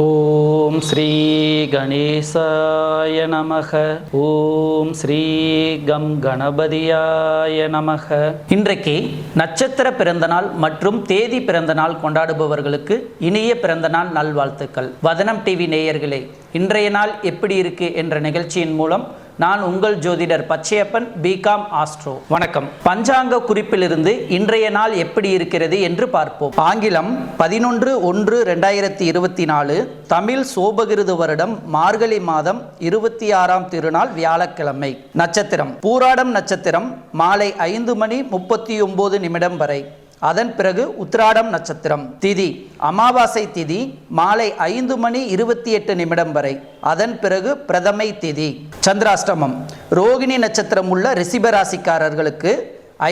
ஓம் ஸ்ரீ கணேசாய நமக. ஓம் ஸ்ரீ கம் கணபதியாய நமக. இன்றைக்கு நட்சத்திர பிறந்தநாள் மற்றும் தேதி பிறந்தநாள் கொண்டாடுபவர்களுக்கு இனிய பிறந்தநாள் நல்வாழ்த்துக்கள். வதனம் டிவி நேயர்களே இன்றைய நாள் எப்படி இருக்கு என்ற நிகழ்ச்சியின் மூலம் நான் உங்கள் ஜோதிடர் பச்சையப்பன் பிகாம் ஆஸ்ட்ரோ வணக்கம். பஞ்சாங்க குறிப்பிலிருந்து இன்றைய நாள் எப்படி இருக்கிறது என்று பார்ப்போம். ஆங்கிலம் பதினொன்று ஒன்று ரெண்டாயிரத்தி இருபத்தி நாலு தமிழ் சோபகிருது வருடம் மார்கழி மாதம் இருபத்தி ஆறாம் திருநாள் வியாழக்கிழமை. நட்சத்திரம். பூராடம் நட்சத்திரம் மாலை ஐந்து மணி முப்பத்தி ஒன்பது நிமிடம் வரை. அதன் பிறகு உத்திராடம் நட்சத்திரம் திதி அமாவாசை திதி மாலை ஐந்து மணி இருபத்தி எட்டு நிமிடம் வரை. அதன் பிறகு பிரதமை திதி. சந்திராஷ்டமம் ரோகிணி நட்சத்திரம் உள்ள ரிஷிப ராசிக்காரர்களுக்கு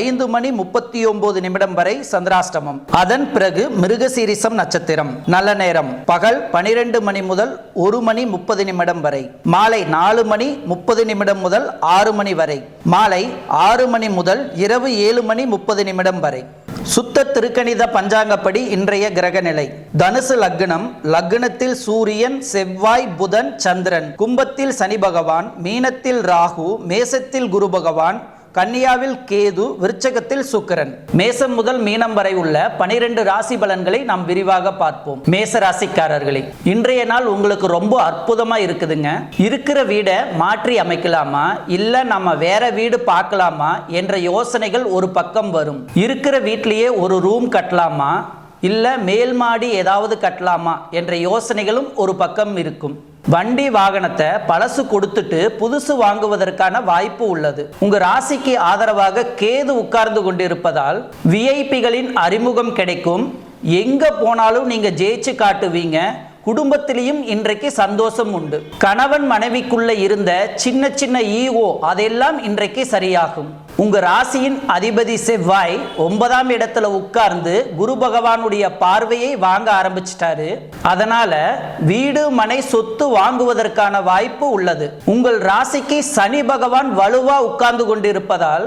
ஐந்து மணி முப்பத்தி ஒன்பது நிமிடம் வரை சந்திராஷ்டமம். அதன் பிறகு மிருகசீரிசம் நட்சத்திரம் நல்ல நேரம் பகல் பனிரெண்டு மணி முதல் ஒரு மணி முப்பது நிமிடம் வரை. மாலை நாலு மணி முப்பது நிமிடம் முதல் ஆறு மணி வரை. மாலை ஆறு மணி முதல் இரவு ஏழு மணி முப்பது நிமிடம் வரை. சுத்த திருக்கணித பஞ்சாங்கப்படி இன்றைய கிரகநிலை. தனுசு லக்னம் லக்னத்தில் சூரியன் செவ்வாய் புதன் சந்திரன். கும்பத்தில் சனி பகவான் மீனத்தில் ராகு மேசத்தில் குரு பகவான் கன்னியாவில் கேது விருச்சகத்தில் சுக்கிரன். மேசம் முதல் மீனம் வரை உள்ள பனிரெண்டு ராசி பலன்களை நாம் விரிவாக பார்ப்போம். மேச ராசிக்காரர்களே இன்றைய நாள் உங்களுக்கு ரொம்ப அற்புதமா இருக்குதுங்க. இருக்கிற வீடை மாற்றி அமைக்கலாமா? இல்ல நம்ம வேற வீடு பார்க்கலாமா? என்ற யோசனைகள் ஒரு பக்கம் வரும். இருக்கிற வீட்லயே ஒரு ரூம் கட்டலாமா? இல்லை மேல் மாடி ஏதாவது கட்டலாமா? என்ற யோசனைகளும் ஒரு பக்கம் இருக்கும். வண்டி வாகனத்தை பழசு கொடுத்துட்டு புதுசு வாங்குவதற்கான வாய்ப்பு உள்ளது. உங்க ராசிக்கு ஆதரவாக கேது உட்கார்ந்து கொண்டிருப்பதால் விஐபிகளின் அறிமுகம் கிடைக்கும். எங்க போனாலும் நீங்க ஜெயிச்சு காட்டுவீங்க. குடும்பத்திலையும் இன்றைக்கு சந்தோஷம் உண்டு. கணவன் மனைவிக்குள்ள இருந்த சின்ன சின்ன ஈகோ அதெல்லாம் இன்றைக்கு சரியாகும். உங்க ராசியின் அதிபதி செவ்வாய் ஒன்பதாம் இடத்துல உட்கார்ந்து குரு பகவானுடைய பார்வையை வாங்க ஆரம்பிச்சிட்டாரு. அதனால வீடு மனை சொத்து வாங்குவதற்கான வாய்ப்பு உள்ளது. உங்கள் ராசிக்கு சனி பகவான் வலுவா உட்கார்ந்து கொண்டிருப்பதால்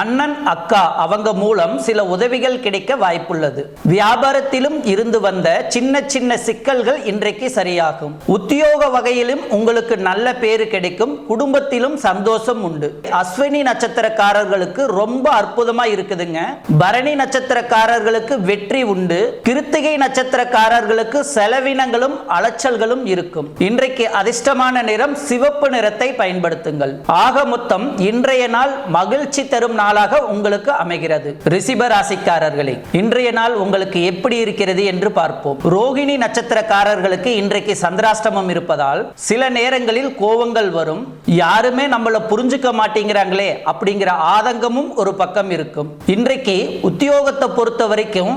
அண்ணன் அக்கா அவங்க மூலம் சில உதவிகள் கிடைக்க வாய்ப்புள்ளது. வியாபாரத்திலும் இருந்து வந்த சின்ன சின்ன சிக்கல்கள் இன்றைக்கு சரியாகும். உத்தியோக வகையிலும் உங்களுக்கு நல்ல பேரு கிடைக்கும். குடும்பத்திலும் சந்தோஷம் உண்டு. அஸ்வினி நட்சத்திரக்காரர்களுக்கு ரொம்ப அற்புதமா இருக்குதுங்க. பரணி நட்சத்திரக்காரர்களுக்கு வெற்றி உண்டு. கிருத்திகை நட்சத்திரக்காரர்களுக்கு செலவினங்களும் அலைச்சல்களும் இருக்கும். இன்றைக்கு அதிர்ஷ்டமான நிறம் சிவப்பு நிறத்தை பயன்படுத்துங்கள். ஆக மொத்தம் இன்றைய நாள் மகிழ்ச்சி தரும் நாளாக உங்களுக்கு அமைகிறது. ரிஷிப ராசிக்காரர்களே இன்றைய நாள் உங்களுக்கு எப்படி இருக்கிறது என்று பார்ப்போம். ரோகிணி நட்சத்திரக்காரர்களுக்கு இன்றைக்கு சந்திராஷ்டமம் இருப்பதால் சில நேரங்களில் கோபங்கள் வரும். யாருமே நம்மள புரிஞ்சுக்க மாட்டேங்கிறாங்களே அப்படிங்கிற ஆதங்கமும் ஒரு பக்கம் இருக்கும். இன்றைக்கு உத்தியோகத்தை பொறுத்த வரைக்கும்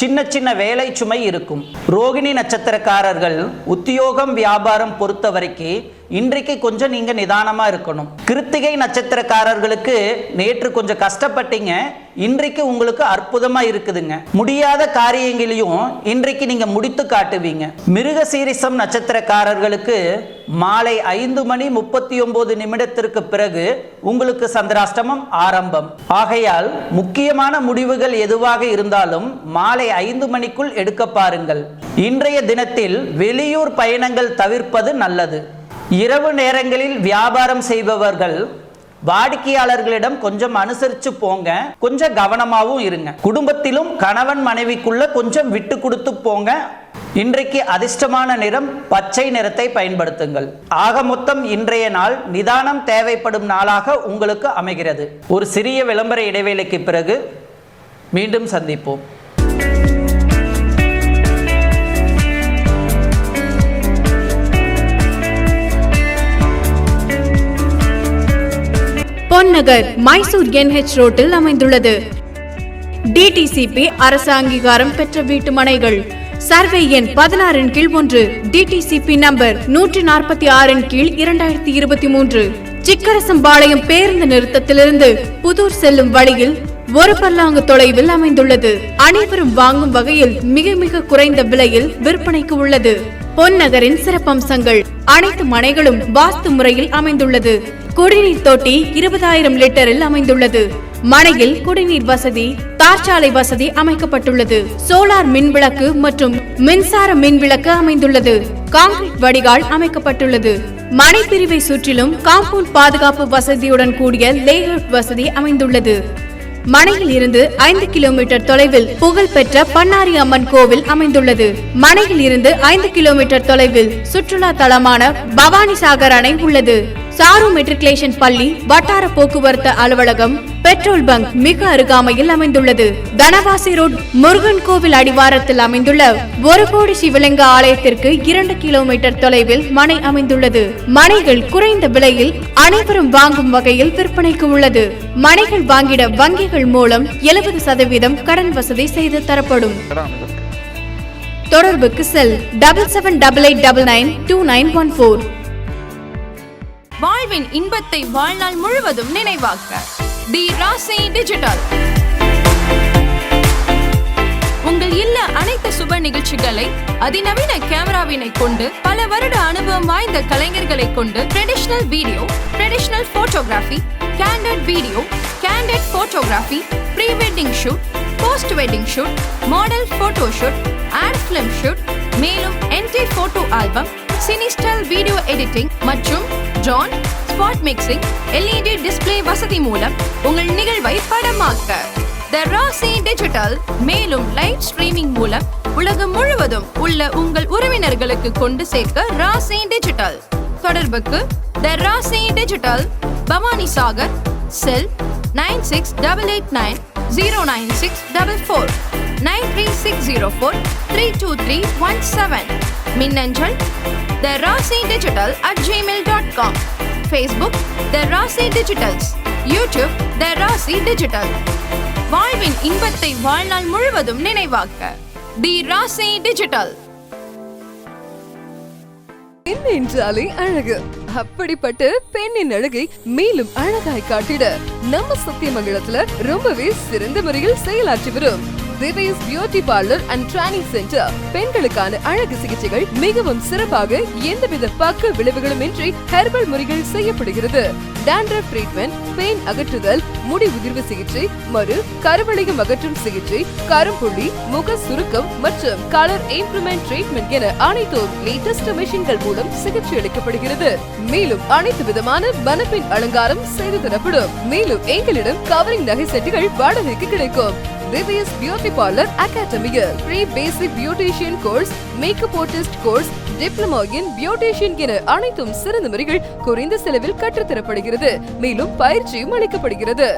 சின்ன சின்ன வேலை சுமை இருக்கும். ரோகிணி நட்சத்திரக்காரர்கள் உத்தியோகம் வியாபாரம் பொறுத்த வரைக்கும் இன்றைக்கு கொஞ்சம் நீங்க நிதானமா இருக்கணும். கிருத்திகை நட்சத்திரக்காரர்களுக்கு நேற்று கொஞ்சம் கஷ்டப்பட்டீங்க. இன்றைக்கு உங்களுக்கு அற்புதமா இருக்குதுங்க. முடியாத காரியங்களையும் இன்றைக்கு நீங்க முடித்து காட்டுவீங்க. மிருக சீரிசம் நட்சத்திரக்காரர்களுக்கு மாலை ஐந்து மணி முப்பத்தி ஒன்பது நிமிடத்திற்கு பிறகு உங்களுக்கு சந்திராஷ்டமம் ஆரம்பம். ஆகையால் முக்கியமான முடிவுகள் எதுவாக இருந்தாலும் மாலை ஐந்து மணிக்குள் எடுக்க பாருங்கள். இன்றைய தினத்தில் வெளியூர் பயணங்கள் தவிர்ப்பது நல்லது. இரவு நேரங்களில் வியாபாரம் செய்பவர்கள் வாடிக்கையாளர்களிடம் கொஞ்சம் அனுசரிச்சு போங்க கொஞ்சம் கவனமாகவும் இருங்க. குடும்பத்திலும் கணவன் மனைவிக்குள்ள கொஞ்சம் விட்டு கொடுத்து போங்க. இன்றைக்கு அதிர்ஷ்டமான நிறம் பச்சை நிறத்தை பயன்படுத்துங்கள். ஆக மொத்தம் இன்றைய நாள் நிதானம் தேவைப்படும் நாளாக உங்களுக்கு அமைகிறது. ஒரு சிறிய விளம்பர இடைவேளைக்கு பிறகு மீண்டும் சந்திப்போம். பொன்னகர் மைசூர் என்ஹெச் ரோட்டில் அமைந்துள்ளது. டிடிசிபி அரசு அங்கீகாரம் பெற்ற வீட்டு மனைகள் சர்வே எண் பதினாறின் கீழ் ஒன்று டிடிசிபி நம்பர் நூற்றி நாற்பத்தி ஆறின் கீழ் இரண்டாயிரத்தி இருபத்தி மூன்று. சிக்கரசம்பாளையம் பேருந்து நிறுத்தத்திலிருந்து புதூர் செல்லும் வழியில் ஒரு பல்லாங்கு தொலைவில் அமைந்துள்ளது. அனைவரும் வாங்கும் வகையில் மிக மிக குறைந்த விலையில் விற்பனைக்கு உள்ளது. பொன்னகரின் சிறப்பம்சங்கள் அனைத்து மனைகளும் வாஸ்து முறையில் அமைந்துள்ளது. குடிநீர் தொட்டி இருபதாயிரம் லிட்டரில் அமைந்துள்ளது. மனையில் குடிநீர் வசதி தார்ச்சாலை வசதி அமைக்கப்பட்டுள்ளது. சோலார் மின் விளக்கு மற்றும் மின்சார மின் விளக்கு அமைந்துள்ளது. கான்கிரீட் வடிகால் அமைக்கப்பட்டுள்ளது. மனை பிரிவை சுற்றிலும் காம்பவுண்ட் பாதுகாப்பு வசதியுடன் கூடிய லேஅவுட் வசதி அமைந்துள்ளது. மனையில் இருந்து ஐந்து கிலோமீட்டர் தொலைவில் புகழ்பெற்ற பண்ணாரி அம்மன் கோவில் அமைந்துள்ளது. மனையில் இருந்து ஐந்து கிலோமீட்டர் தொலைவில் சுற்றுலா தலமான பவானி சாகர் அணை உள்ளது. சாரு மெட்ரிகுலேஷன் பள்ளி வட்டார போக்குவரத்து அலுவலகம் பெட்ரோல் பங்க் மிக அருகாமையில் அமைந்துள்ளது. தனவாசி ரோட் முருகன் கோவில் அடிவாரத்தில் அமைந்துள்ள ஒரு கோடி சிவலிங்க ஆலயத்திற்கு இரண்டு கிலோமீட்டர் தொலைவில் மனை அமைந்துள்ளது. மனைகள் குறைந்த விலையில் அனைவரும் வாங்கும் வகையில் விற்பனைக்கு உள்ளது. மனைகள் வாங்கிட வங்கிகள் மூலம் எழுபது சதவீதம் கடன் வசதி செய்து தரப்படும். தொடர்புக்கு cell double seven double eight double nine two nine one four வாழ்வின் இன்பத்தை வாழ்நாள் முழுவதும் நினைவாக்க. தி ராசி டிஜிட்டல் உங்கள் இல்ல அனைத்து சுப நிகழ்ச்சிகளை அதிநவீன கேமராவினை கொண்டு பல வருட அனுபவம் வாய்ந்த கலைஞர்களை கொண்டு traditional video traditional photography candid video candid photography pre wedding shoot post wedding shoot model photo shoot ad film shoot மேலும் என்டி photo album cine style video editing மற்றும் ஜான் ஸ்பாட் மிக்சிங் எல்இடி டிஸ்ப்ளே வசதி மூலம் உங்கள் நிகழ்வை படமாக்க. த ராசி டிஜிட்டல் மேலும் live streaming மூலம் உலகம் முழுவதும் உள்ள உங்கள் உறவினர்களுக்கு கொண்டு சேர்க்க ராசி டிஜிட்டல் தொடர்புக்கு the Rasi digital Bhavani Sagar cell nine six double eight nine zero nine six double four nine three six zero four three two three one seven. மின்னஞ்சல் the Rasi digital at Gmail dot com Facebook the Rasi digitals. YouTube the Rasi digital. வாழ்வின் இன்பத்தை வாழ்நாள் முழுவதும் நினைவாக்க தி ராசி digital. பெண் என்றாலே அழகு. அப்படிப்பட்ட பெண்ணின் அழகை மேலும் அழகாய் காட்டிட நம்ம சத்தியமங்கலத்துல ரொம்பவே சிறந்த முறையில் செயலாற்றி வரும். Divya's beauty parlour and training centre. பெண்களுக்கான அழகு சிகிச்சைகள் மிகவும் சிறப்பாக எந்தவித பக்க விளைவுகளும் இன்றி ஹெர்பல் முறைகள் செய்யப்படுகிறது. டாண்ட்ரஃப் ட்ரீட்மெண்ட் பெயின் அகற்றுதல் முடி உதிர்வு சிகிச்சை மறு கருவளையம் அகற்றும் சிகிச்சை கரும்புள்ளி முக சுருக்கம் மற்றும் கலர் இம்ப்ரூவ்மெண்ட் ட்ரீட்மெண்ட் என அனைத்தும் லேட்டஸ்ட் மிஷின்கள் மூலம் சிகிச்சை அளிக்கப்படுகிறது. மேலும் அனைத்து விதமான மனப்பின் அலங்காரம் செய்து தரப்படும். மேலும் எங்களிடம் கவரிங் நகை செட்டுகள் வாடகைக்கு கிடைக்கும். திவ்யஸ் பியூட்டி பார்லர் அகாடமியில் pre basic beautician course makeup artist course diploma in beautician என அனைத்தும் சிறந்த முறைகள் குறைந்த செலவில் கற்றுத்தரப்படுகிறது. மேலும் பயிற்சியும் அளிக்கப்படுகிறது.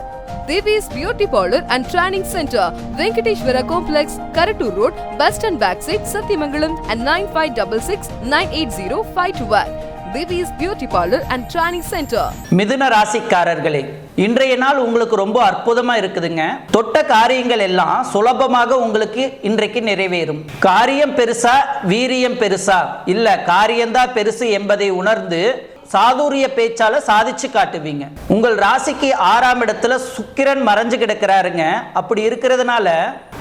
Divya's beauty parlour and training centre Venkateswara complex Karattur road bus stand back side Sathyamangalam and nine five double six nine eight zero five two one Divya's beauty parlour and training centre மிதுன ராசிக்காரர்களே இன்றைய நாள் உங்களுக்கு ரொம்ப அற்புதமா இருக்குதுங்க. தொட்ட காரியங்கள் எல்லாம் சுலபமாக உங்களுக்கு இன்றைக்கு நிறைவேறும். காரியம் பெருசா வீரியம் பெருசா? இல்ல காரியம்தான் பெருசு என்பதை உணர்ந்து சாதுரிய பேச்சால சாதிச்சு காட்டுவீங்க. உங்கள் ராசிக்கு ஆறாம் இடத்துல சுக்கிரன் மறைஞ்சு கிடக்கிறாருங்க. அப்படி இருக்கிறதுனால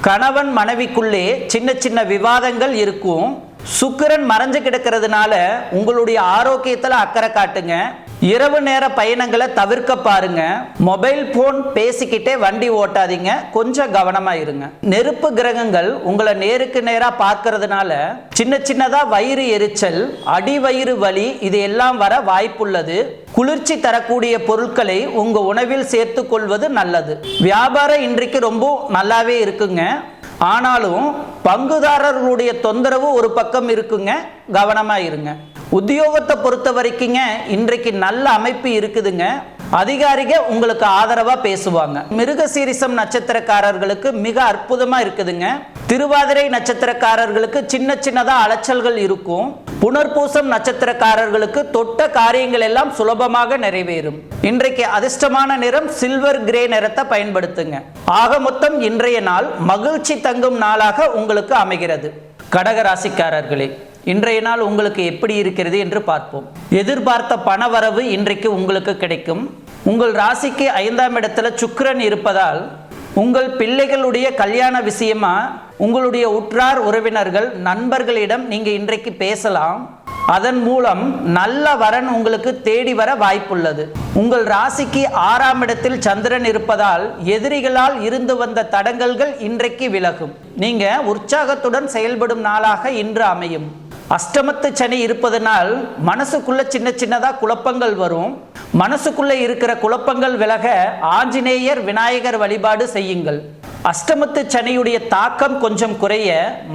கணவன் மனைவிக்குள்ளே சின்ன சின்ன விவாதங்கள் இருக்கும். சுக்கிரன் மறைஞ்சு கிடக்கிறதுனால உங்களுடைய ஆரோக்கியத்தில் அக்கறை காட்டுங்க. இரவு நேர பயணங்களை தவிர்க்க பாருங்க. மொபைல் போன் பேசிக்கிட்டே வண்டி ஓட்டாதீங்க. கொஞ்சம் கவனமா இருங்க. நெருப்பு கிரகங்கள் உங்களை நேருக்கு நேரா பார்க்கறதுனால சின்ன சின்னதா வயிறு எரிச்சல் அடி வயிறு வலி இது எல்லாம் வர வாய்ப்புள்ளது. குளிர்ச்சி தரக்கூடிய பொருட்களை உங்க உணவில் சேர்த்து கொள்வது நல்லது. வியாபாரம் இன்றைக்கு ரொம்ப நல்லாவே இருக்குங்க. ஆனாலும் பங்குதாரர்களுடைய தொந்தரவு ஒரு பக்கம் இருக்குங்க. கவனமா இருங்க. உத்தியோகத்தை பொறுத்த வரைக்குங்க இன்றைக்கு நல்ல அமைப்பு இருக்குதுங்க. அதிகாரிக உங்களுக்கு ஆதரவா பேசுவாங்க. மிருகசீரிசம் நட்சத்திரக்காரர்களுக்கு மிக அற்புதமா இருக்குதுங்க. திருவாதிரை நட்சத்திரக்காரர்களுக்கு சின்ன சின்னதா அலைச்சல்கள் இருக்கும். புனர்பூசம் நட்சத்திரக்காரர்களுக்கு தொட்ட காரியங்கள் எல்லாம் சுலபமாக நிறைவேறும். இன்றைக்கு அதிர்ஷ்டமான நிறம் சில்வர் கிரே நிறத்தை பயன்படுத்துங்க. ஆக மொத்தம் இன்றைய நாள் மகிழ்ச்சி தங்கும் நாளாக உங்களுக்கு அமைகிறது. கடக ராசிக்காரர்களே இன்றைய நாள் உங்களுக்கு எப்படி இருக்கிறது என்று பார்ப்போம். எதிர்பார்த்த பணவரவு இன்றைக்கு உங்களுக்கு கிடைக்கும். உங்கள் ராசிக்கு ஐந்தாம் இடத்துல சுக்கரன் இருப்பதால் உங்கள் பிள்ளைகளுடைய கல்யாண விஷயமா உங்களுடைய உற்றார் உறவினர்கள் நண்பர்களிடம் நீங்க இன்றைக்கு பேசலாம். அதன் மூலம் நல்ல வரன் உங்களுக்கு தேடி வர வாய்ப்புள்ளது. உங்கள் ராசிக்கு ஆறாம் இடத்தில் சந்திரன் இருப்பதால் எதிரிகளால் இருந்து வந்த தடங்கல்கள் இன்றைக்கு விலகும். நீங்க உற்சாகத்துடன் செயல்படும் நாளாக இன்று அமையும். அஷ்டமத்து சனி இருப்பதனால் மனசுக்குள்ள சின்ன சின்னதாக குழப்பங்கள் வரும். மனசுக்குள்ள இருக்கிற குழப்பங்கள் விலக ஆஞ்சநேயர் விநாயகர் வழிபாடு செய்யுங்கள். அஷ்டமத்து சனியுடைய தாக்கம் கொஞ்சம் குறைய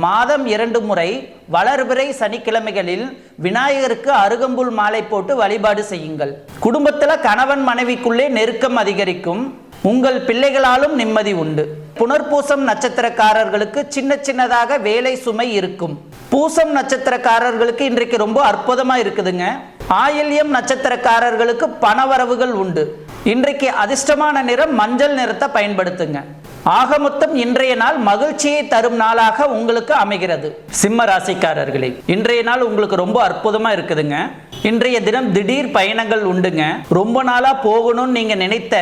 மாதம் இரண்டு முறை வளர்பிறை சனிக்கிழமைகளில் விநாயகருக்கு அருகம்புல் மாலை போட்டு வழிபாடு செய்யுங்கள். குடும்பத்தில் கணவன் மனைவிக்குள்ளே நெருக்கம் அதிகரிக்கும். உங்கள் பிள்ளைகளாலும் நிம்மதி உண்டு. புனர்பூசம் நட்சத்திரக்காரர்களுக்கு சின்ன சின்னதாக வேலை சுமை இருக்கும். பூசம் நட்சத்திரக்காரர்களுக்கு இன்றைக்கு ரொம்ப அற்புதமா இருக்குதுங்க. ஆயில்யம் நட்சத்திரக்காரர்களுக்கு பணவரவுகள் உண்டு. இன்றைக்கு அதிர்ஷ்டமான நிறம் மஞ்சள் நிறத்தை பயன்படுத்துங்க. ஆக மொத்தம் இன்றைய நாள் மகிழ்ச்சியை தரும் நாளாக உங்களுக்கு அமைகிறது. சிம்ம ராசிக்காரர்களே இன்றைய நாள் உங்களுக்கு ரொம்ப அற்புதமா இருக்குதுங்க. இன்றைய தினம் திடீர் பயணங்கள் உண்டுங்க. ரொம்ப நாளா போகணும்னு நீங்க நினைத்த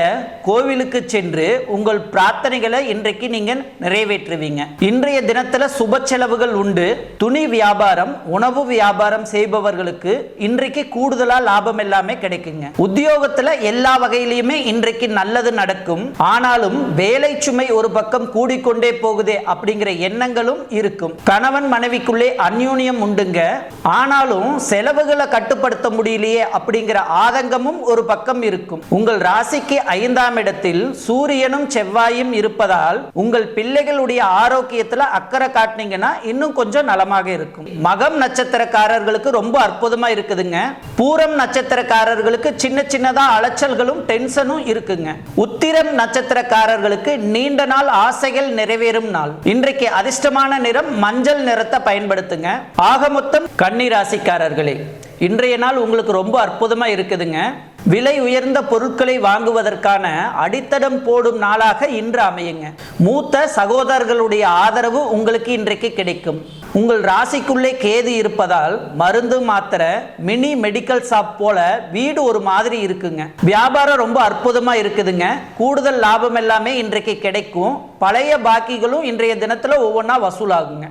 கோவிலுக்கு சென்று உங்கள் பிரார்த்தனைகளை இன்றைக்கு நீங்க நிறைவேற்றுவீங்க. இன்றைய தினத்துல சுப செலவுகள் உண்டு. துணி வியாபாரம் உணவு வியாபாரம் செய்பவர்களுக்கு இன்றைக்கு கூடுதலா லாபம் எல்லாமே கிடைக்குங்க. உத்தியோகத்துல எல்லா வகையிலுமே இன்றைக்கு நல்லது நடக்கும். ஆனாலும் வேலை சுமை ஒரு பக்கம் கூடிக்கொண்டே போகுதே அப்படிங்கிற எண்ணங்களும் இருக்கும். கணவன் மனைவிக்குள்ளே அந்யூன்யம் உண்டுங்க. ஆனாலும் செலவுகளை பயன்படுத்த முடியலையே அப்படிங்கிற ஆதங்கமும் ஒரு பக்கம் இருக்கும். உங்கள் ராசிக்கு ஐந்தாம் இடத்தில் சூரியனும் செவ்வாயும் இருப்பதால் உங்கள் பிள்ளைகளுடைய ஆரோக்கியத்துல அக்கறை காட்டினீங்கன்னா இன்னும் கொஞ்சம் நலமாக இருக்கும். மகம் நட்சத்திரக்காரர்களுக்கு ரொம்ப அற்புதமா இருக்குதுங்க. பூரம் நட்சத்திரக்காரர்களுக்கு சின்ன சின்னதா அலைச்சல்களும் டென்ஷனும் இருக்குங்க. உத்திரம் நட்சத்திரக்காரர்களுக்கு நீண்ட நாள் ஆசைகள் நிறைவேறும் நாள். இன்றைக்கு அதிர்ஷ்டமான நிறம் மஞ்சள் நிறத்தை பயன்படுத்துங்க. ஆக மொத்தம் கன்னி ராசிக்காரர்களே இன்றைய நாள் உங்களுக்கு ரொம்ப அற்புதமாக இருக்குதுங்க. விலை உயர்ந்த பொருட்களை வாங்குவதற்கான அடித்தடம் போடும் நாளாக இன்று அமையுங்க. மூத்த சகோதரர்களுடைய ஆதரவு உங்களுக்கு இன்றைக்கு கிடைக்கும். உங்கள் ராசிக்குள்ளே கேது இருப்பதால் மருந்து மாத்திரை மினி மெடிக்கல் ஷாப் போல வீடு ஒரு மாதிரி இருக்குங்க. வியாபாரம் ரொம்ப அற்புதமா இருக்குதுங்க. கூடுதல் லாபம் எல்லாமே இன்றைக்கு கிடைக்கும். பழைய பாக்கிகளும் இன்றைய தினத்துல ஒவ்வொன்றா வசூலாகுங்க.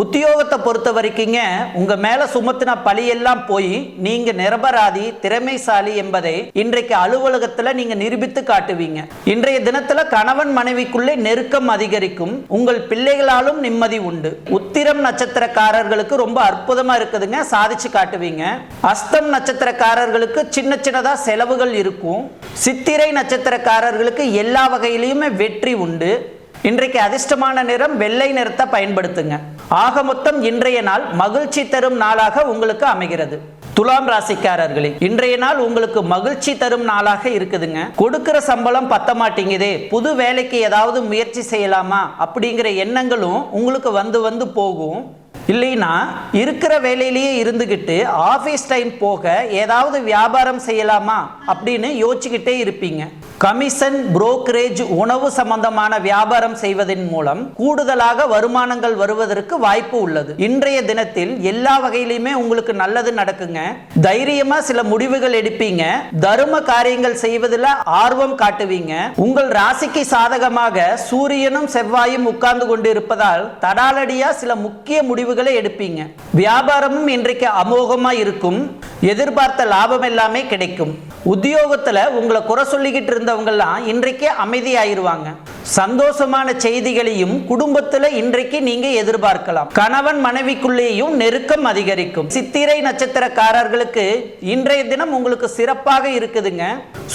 உத்தியோகத்தை பொறுத்த வரைக்குங்க உங்க மேல சுமத்தின பழியெல்லாம் போய் நீங்க நிரபராதி திறமைசாலி என்பதை இன்றைக்கு அலுவலகத்துல நீங்க நிரூபித்து காட்டுவீங்க. இன்றைய தினத்துல கணவன் மனைவிக்குள்ளே நெருக்கம் அதிகரிக்கும். உங்கள் பிள்ளைகளாலும் நிம்மதி உண்டு. உத்திரம் நட்சத்திரக்காரர்களுக்கு ரொம்ப அற்புதமா இருக்குதுங்க சாதிச்சு காட்டுவீங்க. அஸ்தம் நட்சத்திரக்காரர்களுக்கு சின்ன சின்னதா செலவுகள் இருக்கும். சித்திரை நட்சத்திரக்காரர்களுக்கு எல்லா வகையிலையுமே வெற்றி உண்டு. இன்றைக்கு அதிர்ஷ்டமான நிறம் வெள்ளை நிறத்தை பயன்படுத்துங்க. ஆக மொத்தம் இன்றைய நாள் மகிழ்ச்சி தரும் நாளாக உங்களுக்கு அமைகிறது. துலாம் ராசிக்காரர்களே இன்றைய நாள் உங்களுக்கு மகிழ்ச்சி தரும் நாளாக இருக்குதுங்க. கொடுக்கிற சம்பளம் பத்த மாட்டேங்குதே. புது வேலைக்கு ஏதாவது முயற்சி செய்யலாமா? அப்படிங்கிற எண்ணங்களும் உங்களுக்கு வந்து வந்து போகும். இல்லைன்னா இருக்கிற வேலையிலேயே இருந்துக்கிட்டு ஆஃபீஸ் டைம் போக ஏதாவது வியாபாரம் செய்யலாமா? அப்படின்னு யோசிச்சுக்கிட்டே இருப்பீங்க. கமிஷன் புரோக்கரேஜ் உணவு சம்பந்தமான வியாபாரம் செய்வதன் மூலம் கூடுதலாக வருமானங்கள் வருவதற்கு வாய்ப்பு உள்ளது. இன்றைய தினத்தில் எல்லா வகையிலுமே உங்களுக்கு நல்லது நடக்குங்க. தைரியமா சில முடிவுகள் எடுப்பீங்க. தரும காரியங்கள் செய்வதில் ஆர்வம் காட்டுவீங்க. உங்கள் ராசிக்கு சாதகமாக சூரியனும் செவ்வாயும் உட்கார்ந்து கொண்டு இருப்பதால் தடாலடியா சில முக்கிய முடிவுகளை எடுப்பீங்க. வியாபாரமும் இன்றைக்கு அமோகமா இருக்கும். எதிர்பார்த்த லாபம் எல்லாமே கிடைக்கும். உத்தியோகத்துல உங்களை குறை சொல்லிக்கிட்டு இருந்தவங்கெல்லாம் இன்றைக்கு அமைதியாயிருவாங்க. சந்தோஷமான செய்திகளையும் குடும்பத்துல இன்றைக்கு நீங்க எதிர்பார்க்கலாம். கணவன் மனைவிக்குள்ளேயும் நெருக்கம் அதிகரிக்கும். சித்திரை நட்சத்திரக்காரர்களுக்கு இன்றைய தினம் உங்களுக்கு சிறப்பாக இருக்குதுங்க.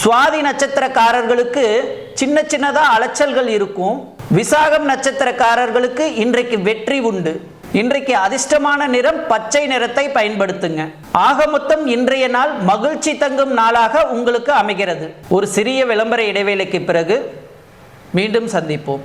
சுவாதி நட்சத்திரக்காரர்களுக்கு சின்ன சின்னதா அலைச்சல்கள் இருக்கும். விசாகம் நட்சத்திரக்காரர்களுக்கு இன்றைக்கு வெற்றி உண்டு. இன்றைக்கு அதிர்ஷ்டமான நிறம் பச்சை நிறத்தை பயன்படுத்துங்க. ஆக மொத்தம் இன்றைய நாள் மகிழ்ச்சி தங்கும் நாளாக உங்களுக்கு அமைகிறது. ஒரு சிறிய விளம்பர இடைவேளைக்கு பிறகு மீண்டும் சந்திப்போம்.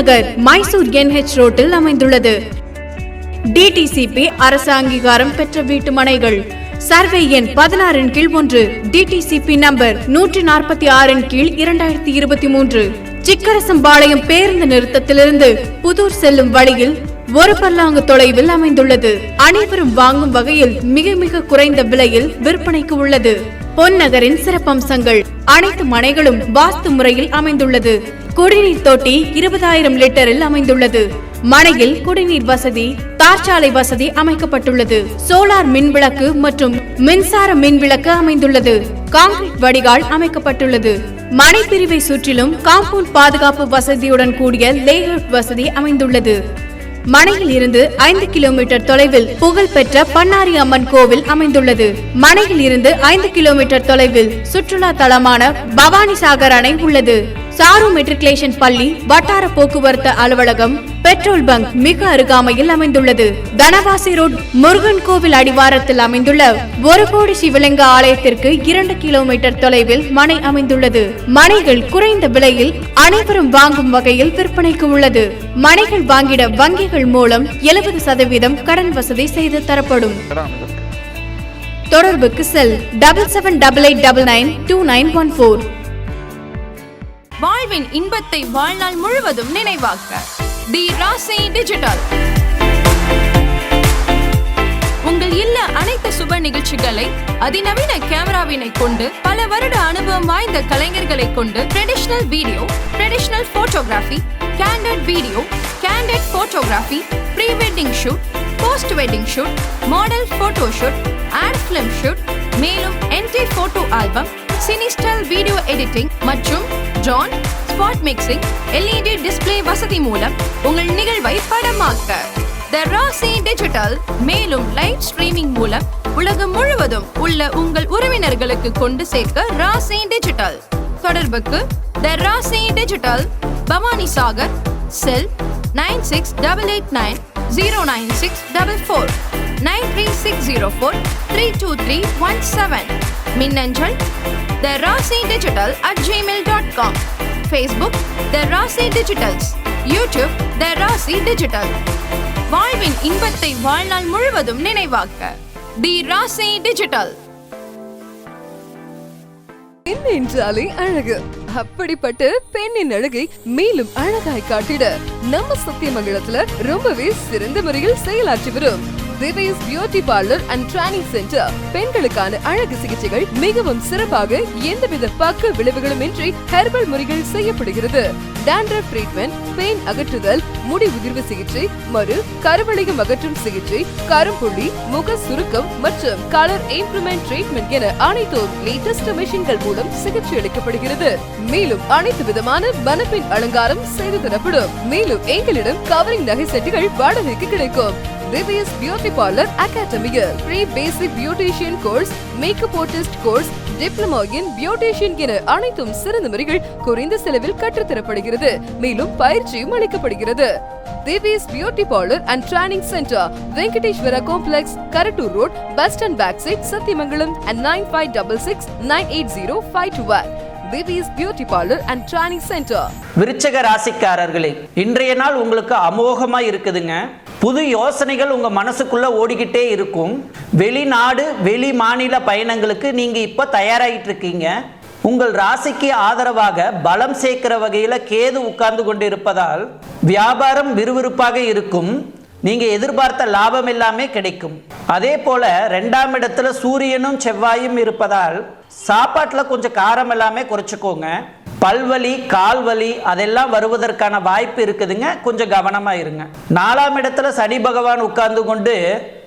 நகர் மைசூர் என்ஹெச் ரோட்டில் அமைந்துள்ளது. டிடிசிபி அரசு அங்கீகாரம் பெற்ற வீட்டு மனைகள். சர்வே எண் பதினாறின் கீழ் ஒன்று டிடிசிபி நம்பர் நூற்றி நாற்பத்தி ஆறின் கீழ் இரண்டாயிரத்தி இருபத்தி மூன்று. சிக்கரசம்பாளையம் பேருந்து நிறுத்தத்திலிருந்து புதூர் செல்லும் வழியில் ஒரு பல்லாங்கு தொலைவில் அமைந்துள்ளது. அனைவரும் வாங்கும் வகையில் மிக மிக குறைந்த விலையில் விற்பனைக்கு உள்ளது. பொன்னகரின் சிறப்பம்சங்கள். அனைத்து மனைகளும் வாஸ்து முறையில் அமைந்துள்ளது. குடிநீர் தொட்டி இருபதாயிரம் லிட்டரில் அமைந்துள்ளது. மனையில் குடிநீர் வசதி தார்ச்சாலை வசதி அமைக்கப்பட்டுள்ளது. சோலார் மின் விளக்கு மற்றும் மின்சார மின் விளக்கு அமைந்துள்ளது. காங்கிரீட் வடிகால் அமைக்கப்பட்டுள்ளது. மனை பிரிவை சுற்றிலும் காம்பவுண்ட் பாதுகாப்பு வசதியுடன் கூடிய லேஅவுட் வசதி அமைந்துள்ளது. மனையில் இருந்து ஐந்து கிலோமீட்டர் தொலைவில் புகழ்பெற்ற பண்ணாரி அம்மன் கோவில் அமைந்துள்ளது. மனையில் இருந்து ஐந்து கிலோமீட்டர் தொலைவில் சுற்றுலா தலமான பவானி சாகர் அணை உள்ளது. சாரு மெட்ரிகுலேஷன் பள்ளி வட்டார போக்குவரத்து அலுவலகம் பெட்ரோல் பங்க் மிக அருகாமையில் அமைந்துள்ளது. தனவாசி ரோட் முருகன் கோவில் அடிவாரத்தில் அமைந்துள்ள ஒரு கோடி சிவலிங்க ஆலயத்திற்கு இரண்டு கிலோமீட்டர் தொலைவில் மனை அமைந்துள்ளது. மனைகள் குறைந்த விலையில் அனைவரும் வாங்கும் வகையில் விற்பனைக்கு உள்ளது. மனைகள் வாங்கிட வங்கிகள் மூலம் எழுபது சதவீதம் கடன் வசதி செய்து தரப்படும். தொடர்புக்கு cell double seven double eight double nine two nine one four வாழ்வின் இன்பத்தை வாழ்நாள் முழுவதும் நினைவாக்க. தி ராசி டிஜிட்டல். உங்கள் இல்ல அனைத்து சுப நிகழ்ச்சிகளை அதிநவீன கேமராவினை கொண்டு பல வருட அனுபவம் வாய்ந்த கலைஞர்களை கொண்டு traditional video traditional photography candid video candid photography pre wedding shoot post wedding shoot model photo shoot ad film shoot மேலும் என்டி photo album cine style video editing மற்றும் ஜான் ஸ்பாட் மிக்சிங் எல்இடி டிஸ்ப்ளே வசதி மூலம் உங்கள் நிகழ்வை படமாக்க. த ராசி டிஜிட்டல் மேலும் live streaming மூலம் உலகம் முழுவதும் உள்ள உங்கள் உறவினர்களுக்கு கொண்டு சேர்க்க ராசி டிஜிட்டல் தொடர்புக்கு the Rasi digital Bhavani Sagar cell nine six double eight nine zero nine six double four nine three six zero four three two three one seven மின்னஞ்சல் the Rasi digital at Gmail dot com Facebook the Rasi digitals YouTube the Rasi digital வாழ்வின் இன்பத்தை வாழ்நாள் முழுவதும் நினைவாக்க தி ராசி digital பெண் என்றாலே அழகு. அப்படிப்பட்ட பெண்ணின் அழகை மேலும் அழகாய் காட்டிட நம்ம சத்தியமங்கலத்துல ரொம்பவே சிறந்த முறையில் செயலாற்றி வரும். Divya's beauty parlour and training centre. பெண்களுக்கான அழகு சிகிச்சைகள் மிகவும் சிறப்பாக எந்தவித பக்க விளைவுகளும் இன்றி ஹெர்பல் முறைகள் செய்யப்படுகிறது. டேண்ட்ரப் ட்ரீட்மெண்ட் பெயின் அகற்றுதல் முடி உதிர்வு சிகிச்சை மறு கருவளையம் அகற்றும் சிகிச்சை கரும்புள்ளி முக சுருக்கம் மற்றும் கலர் இம்ப்ரூவ்மெண்ட் ட்ரீட்மெண்ட் என அனைத்தும் லேட்டஸ்ட் மிஷின்கள் மூலம் சிகிச்சை அளிக்கப்படுகிறது. மேலும் அனைத்து விதமான மனப்பின் அலங்காரம் செய்து தரப்படும். மேலும் எங்களிடம் கவரிங் நகை செட்டுகள் வாடகைக்கு கிடைக்கும். திவ்யஸ் பியூட்டி பார்லர் அகாடமியில் pre basic beautician course makeup artist course diploma in beautician என அனைத்தும் சிறந்த முறைகள் குறைந்த செலவில் கற்றுத்தரப்படுகிறது. மேலும் பயிற்சியும் அளிக்கப்படுகிறது. Devi's beauty parlour and training centre Venkateswara complex Karattur road bus stand back side Sathyamangalam and nine five double six nine eight zero five two one Divya's beauty parlour and training centre விருச்சக ராசிக்காரர்களே இன்றைய நாள் உங்களுக்கு அமோகமாக இருக்குதுங்க. புது யோசனைகள் உங்கள் மனசுக்குள்ளே ஓடிக்கிட்டே இருக்கும். வெளிநாடு வெளி மாநில பயணங்களுக்கு நீங்கள் இப்போ தயாராகிட்டு இருக்கீங்க. உங்கள் ராசிக்கு ஆதரவாக பலம் சேர்க்கிற வகையில் கேது உட்கார்ந்து கொண்டு இருப்பதால் வியாபாரம் விறுவிறுப்பாக இருக்கும். நீங்கள் எதிர்பார்த்த லாபம் எல்லாமே கிடைக்கும். அதே போல் ரெண்டாம் இடத்துல சூரியனும் செவ்வாயும் இருப்பதால் சாப்பாட்டில் கொஞ்சம் காரம் எல்லாமே குறைச்சிக்கோங்க. பல்வலி கால்வலி அதெல்லாம் வருவதற்கான வாய்ப்பு இருக்குதுங்க. கொஞ்சம் கவனமாக இருங்க. நாலாம் இடத்துல சனி பகவான் உட்கார்ந்து கொண்டு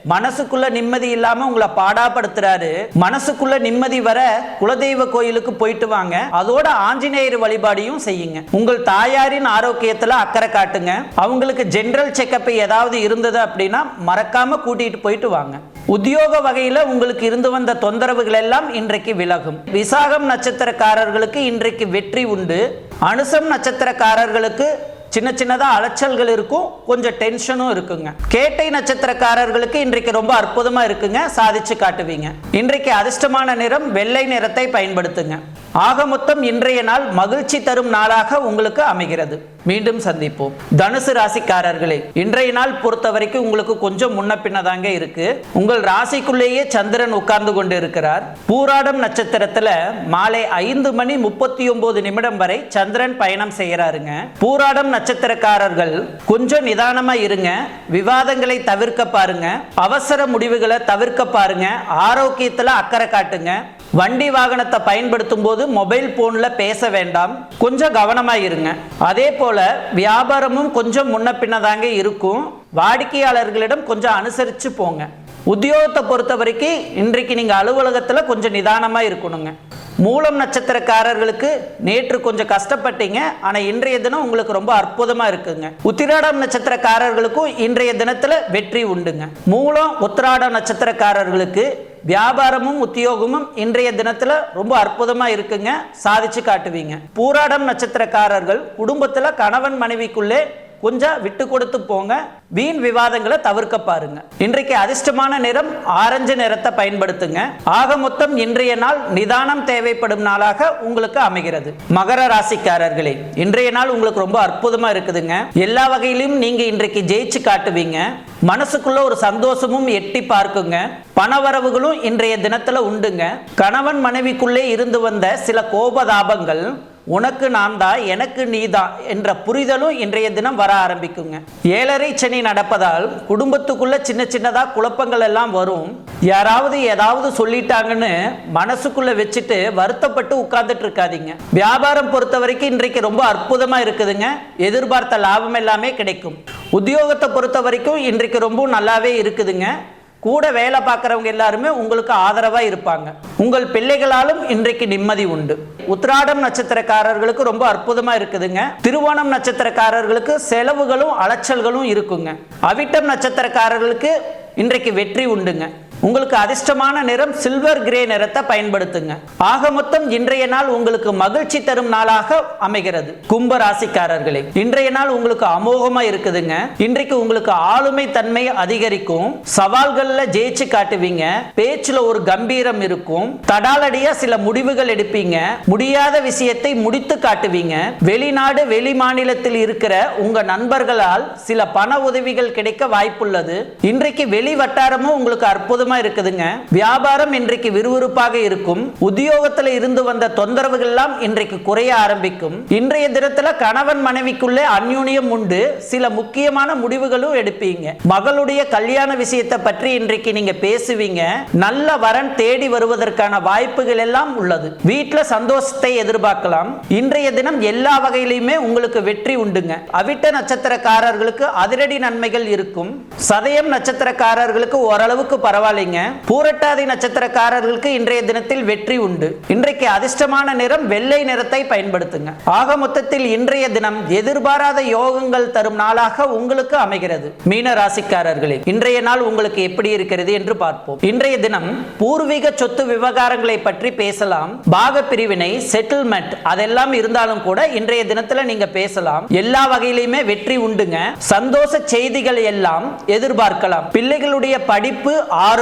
மனசுக்குள்ள நிம்மதி இல்லாம உங்களை பாடாப்படுத்துறாரு. மனசுக்குள்ள நிம்மதி வர குலதெய்வ கோயிலுக்கு போயிட்டு வாங்க. அதோட ஆஞ்சநேயர் வழிபாடையும் செய்யுங்க. உங்கள் தாயாரின் ஆரோக்கியத்துல அக்கறை காட்டுங்க. அவங்களுக்கு ஜென்ரல் செக்கப் ஏதாவது இருந்தது அப்படின்னா மறக்காம கூட்டிட்டு போயிட்டு வாங்க. உத்தியோக வகையில உங்களுக்கு இருந்து வந்த தொந்தரவுகள் எல்லாம் இன்றைக்கு விலகும். விசாகம் நட்சத்திரக்காரர்களுக்கு இன்றைக்கு வெற்றி உண்டு. அனுசம் நட்சத்திரக்காரர்களுக்கு சின்ன சின்னதாக அலைச்சல்கள் இருக்கும் கொஞ்சம் டென்ஷனும் இருக்குங்க. கேட்டை நட்சத்திரக்காரர்களுக்கு இன்றைக்கு ரொம்ப அற்புதமாக இருக்குங்க சாதிச்சு காட்டுவீங்க. இன்றைக்கு அதிர்ஷ்டமான நிறம் வெள்ளை நிறத்தை பயன்படுத்துங்க. ஆக மொத்தம் இன்றைய நாள் மகிழ்ச்சி தரும் நாளாக உங்களுக்கு அமைகிறது. மீண்டும் சந்திப்போம். தனுசு ராசிக்காரர்களே இன்றைய நாள் பொறுத்த வரைக்கும் உங்களுக்கு கொஞ்சம் முன்ன பின்னதாங்க இருக்கு. உங்கள் ராசிக்குள்ளேயே சந்திரன் உட்கார்ந்து கொண்டு இருக்கிறார் பூராடம் நட்சத்திரத்துல மாலை ஐந்து மணி முப்பத்தி ஒன்பது நிமிடம் வரை சந்திரன் பயணம் செய்யறாருங்க பூராடம் நட்சத்திரக்காரர்கள் கொஞ்சம் நிதானமா இருங்க. விவாதங்களை தவிர்க்க பாருங்க. அவசர முடிவுகளை தவிர்க்க பாருங்க. ஆரோக்கியத்துல அக்கறை காட்டுங்க. வண்டி வாகனத்தை பயன்படுத்தும் போது மொபைல் போன்ல பேச வேண்டாம். கொஞ்சம் கவனமா இருங்க. அதே போல வியாபாரமும் கொஞ்சம் முன்ன பின்னதாங்க இருக்கும். வாடிக்கையாளர்களிடம் கொஞ்சம் அனுசரிச்சு போங்க. உத்தியோகத்தை பொறுத்த வரைக்கும் இன்றைக்கு நீங்க அலுவலகத்துல கொஞ்சம் நிதானமா இருக்கணுங்க. மூலம் நட்சத்திரக்காரர்களுக்கு நேற்று கொஞ்சம் கஷ்டப்பட்டீங்க. ஆனா இன்றைய தினம் உங்களுக்கு ரொம்ப அற்புதமா இருக்குங்க. உத்திராடம் நட்சத்திரக்காரர்களுக்கும் இன்றைய தினத்துல வெற்றி உண்டுங்க. மூலம் உத்திராடம் நட்சத்திரக்காரர்களுக்கு வியாபாரமும் உத்தியோகமும் இன்றைய தினத்துல ரொம்ப அற்புதமா இருக்குங்க. சாதிச்சு காட்டுவீங்க. பூராடம் நட்சத்திரக்காரர்கள் குடும்பத்துல கணவன் மனைவிக்குள்ளே கொஞ்சம் விட்டு கொடுத்து போங்க. வீண் விவாதங்களை தவிர்க்க பாருங்க. இன்றைக்கு அதிர்ஷ்டமான நிறம் ஆரஞ்சு நிறத்தை பயன்படுத்துங்க. ஆக மொத்தம் இன்றைய நாள் நிதானம் தேவைப்படும் நாளாக உங்களுக்கு அமைகிறது. மகர ராசிக்காரர்களே இன்றைய நாள் உங்களுக்கு ரொம்ப அற்புதமா இருக்குதுங்க. எல்லா வகையிலும் நீங்க இன்றைக்கு ஜெயிச்சு காட்டுவீங்க. மனசுக்குள்ள ஒரு சந்தோஷமும் எட்டி பார்க்குங்க. பணவரவுகளும் இன்றைய தினத்துல உண்டுங்க. கணவன் மனைவிக்குள்ளே இருந்து வந்த சில கோபதாபங்கள் உனக்கு நான் தான் எனக்கு நீ தான் என்ற புரிதலும் இன்றைய தினம் வர ஆரம்பிக்குங்க. ஏழரை சனி நடப்பதால் குடும்பத்துக்குள்ள சின்ன சின்னதாக குழப்பங்கள் எல்லாம் வரும். யாராவது ஏதாவது சொல்லிட்டாங்கன்னு மனசுக்குள்ள வச்சுட்டு வருத்தப்பட்டு உட்கார்ந்துட்டு இருக்காதீங்க. வியாபாரம் பொறுத்த வரைக்கும் இன்றைக்கு ரொம்ப அற்புதமா இருக்குதுங்க. எதிர்பார்த்த லாபம் எல்லாமே கிடைக்கும். உத்தியோகத்தை பொறுத்த வரைக்கும் இன்றைக்கு ரொம்ப நல்லாவே இருக்குதுங்க. கூட வேலை பார்க்குறவங்க எல்லாருமே உங்களுக்கு ஆதரவாக இருப்பாங்க. உங்கள் பிள்ளைகளாலும் இன்றைக்கு நிம்மதி உண்டு. உத்திராடம் நட்சத்திரக்காரர்களுக்கு ரொம்ப அற்புதமாக இருக்குதுங்க. திருவோணம் நட்சத்திரக்காரர்களுக்கு செலவுகளும் அலைச்சல்களும் இருக்குங்க. அவிட்டம் நட்சத்திரக்காரர்களுக்கு இன்றைக்கு வெற்றி உண்டுங்க. உங்களுக்கு அதிர்ஷ்டமான நிறம் சில்வர் கிரே நிறத்தை பயன்படுத்துங்க. ஆக மொத்தம் இன்றைய நாள் உங்களுக்கு மகிழ்ச்சி தரும் நாளாக அமைகிறது. கும்ப ராசிக்காரர்களே இன்றைய நாள் உங்களுக்கு அமோகமா இருக்குதுங்க. இன்றைக்கு உங்களுக்கு ஆளுமை தன்மை அதிகரிக்கும். சவால்கள்ல ஜெயிச்சு காட்டுவீங்க. பேச்சுல ஒரு கம்பீரம் இருக்கும். தடாலடியா சில முடிவுகள் எடுப்பீங்க. முடியாத விஷயத்தை முடித்து காட்டுவீங்க. வெளிநாடு வெளி மாநிலத்தில் இருக்கிற உங்க நண்பர்களால் சில பண உதவிகள் கிடைக்க வாய்ப்புள்ளது. இன்றைக்கு வெளி வட்டாரமும் உங்களுக்கு அற்புதமா இருக்குதுங்க. வியாபாரம் இன்றைக்கு விறுவிறுப்பாக இருக்கும். உத்தியோகத்துல இருந்து வந்த தொந்தரவுகள் எல்லாம் இன்றைக்கு குறைய ஆரம்பிக்கும். இன்றைய தினத்துல கணவன் மனைவிக்குள்ளே அந்யூனியம் உண்டு. சில முக்கியமான முடிவுகளும் எடுப்பீங்க. மகளுடைய கல்யாண விஷயத்தை பற்றி இன்றைக்கு நீங்க பேசுவீங்க. நல்ல வரன் தேடி வருவதற்கான வாய்ப்புகள் எல்லாம் உள்ளது. வீட்டுல சந்தோஷத்தை எதிர்பார்க்கலாம். இன்றைய தினம் எல்லா வகையிலுமே உங்களுக்கு வெற்றி உண்டுங்க. அவிட்ட நட்சத்திரக்காரர்களுக்கு அதிரடி நன்மைகள் இருக்கும். சதயம் நட்சத்திரக்காரர்களுக்கு ஓரளவுக்கு பரவாயில்லைங்க பூரட்டாதி நட்சத்திரக்காரர்களுக்கு இன்றைய தினத்தில் வெற்றி உண்டு. இன்றைக்கு அதிர்ஷ்டமான நிறம் வெள்ளை நிறத்தை பயன்படுத்துங்க. ஆக மொத்தத்தில் இன்றைய தினம் எதிர்பாராத யோகங்கள் தரும் நாளாக உங்களுக்கு அமைகிறது. மீன ராசிக்காரர்களே இன்றைய நாள் உங்களுக்கு எப்படி இருக்கிறது என்று பார்ப்போம். இன்றைய தினம் பூர்வீக சொத்து விவகாரங்களை பற்றி பேசலாம். பாக பிரிவினை செட்டில்மெண்ட் அதெல்லாம் இருந்தாலும் கூட இன்றைய தினத்துல நீங்க பேசலாம். எல்லா வகையிலுமே வெற்றி உண்டுங்க. சந்தோஷ செய்திகள் எல்லாம் எதிர்பார்க்கலாம். பிள்ளைகளுடைய படிப்பு ஆரோக்கியம்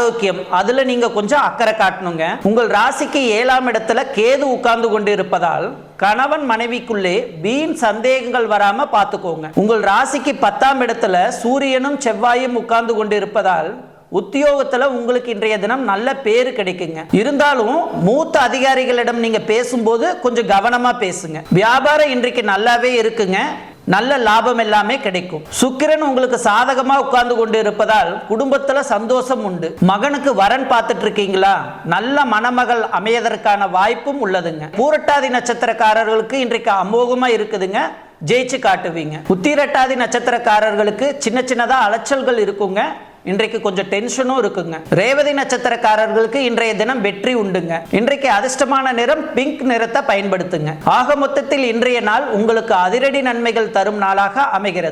அதுல நீங்க கொஞ்சம் அக்கறை காட்டணுங்க. உங்கள் ராசிக்கு ஏழாம் இடத்துல கேது உட்கார்ந்து கொண்டு இருப்பதால் கணவன் மனைவிக்குள்ளே வீண் சந்தேகங்கள் வராம பார்த்துக்கோங்க. உங்கள் ராசிக்கு பத்தாம் இடத்துல சூரியனும் செவ்வாயும் உட்கார்ந்து கொண்டு இருப்பதால் உத்தியோகத்துல உங்களுக்கு இன்றைய தினம் நல்ல பேரு கிடைக்குங்க. இருந்தாலும் மூத்த அதிகாரிகளிடம் நீங்க பேசும்போது கொஞ்சம் கவனமா பேசுங்க. வியாபாரம் இன்றைக்கு நல்லாவே இருக்குங்க. நல்ல லாபம் எல்லாமே கிடைக்கும். சுக்கிரன் உங்களுக்கு சாதகமா உட்கார்ந்து கொண்டு இருப்பதால் குடும்பத்துல சந்தோஷம் உண்டு. மகனுக்கு வரன் பார்த்துட்டு இருக்கீங்களா நல்ல மணமகள் அமையதற்கான வாய்ப்பும் உள்ளதுங்க. பூரட்டாதி நட்சத்திரக்காரர்களுக்கு இன்றைக்கு அமோகமா இருக்குதுங்க. ஜெயிச்சு காட்டுவீங்க. உத்திரட்டாதி நட்சத்திரக்காரர்களுக்கு சின்ன சின்னதா அலைச்சல்கள் இருக்குங்க. இன்றைக்கு கொஞ்சம் டென்ஷனும் இருக்குங்க. ரேவதி நட்சத்திரக்காரர்களுக்கு இன்றைய தினம் வெற்றி உண்டுங்க. இன்றைக்கு அதிர்ஷ்டமான நிறம் பிங்க் நிறத்தை பயன்படுத்துங்க. ஆக மொத்தத்தில் இன்றைய நாள் உங்களுக்கு அதிரடி நன்மைகள் தரும் நாளாக அமைகிறது.